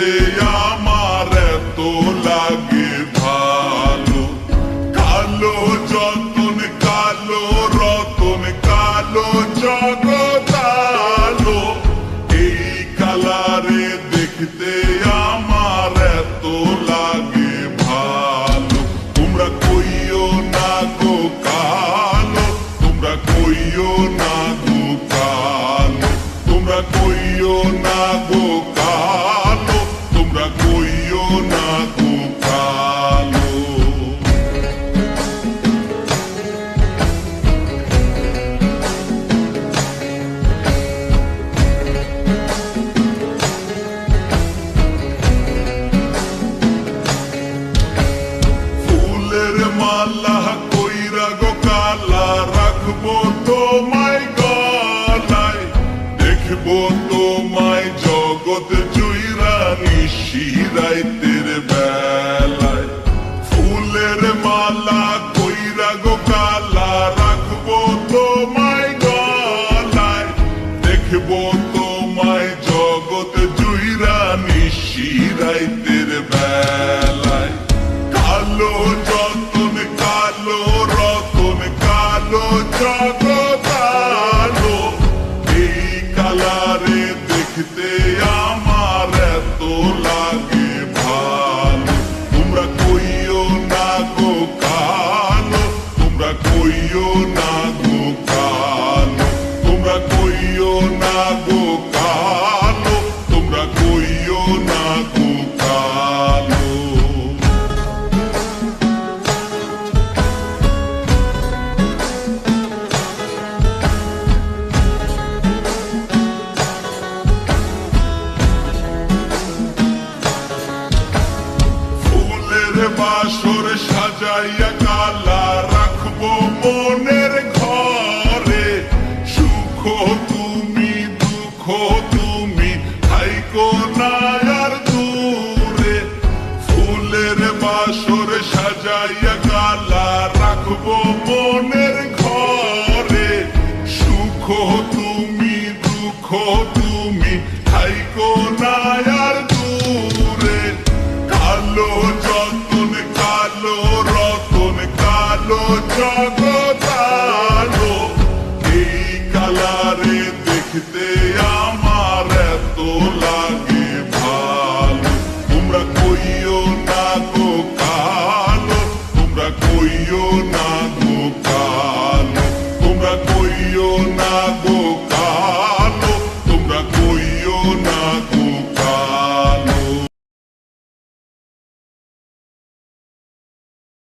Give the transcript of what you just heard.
দেখতে তোমায় জগৎ জুইরা নিশিরাইতের বেলায়। ফুলের মালা কইরা গো কালা রাখব তোমায় গলায়। দেখব তোমায় জগৎ জুইরা নিশিরাইতের বেলায়। কালো যতন, কালো রতন, কালো জগতালো বাসর সাজাইয়া কালা রাখব মনের ঘরে। সুখ তুমি, দুঃখ তুমি থাইকো না আর দূরে। ফুলের বাসর সাজাইয়া কালা রাখব মনের ঘরে। সুখ তুমি, দুঃখ তুমি থাইকো কালারে দেখতে আমার এত লাগে ভালো। তোমরা কইও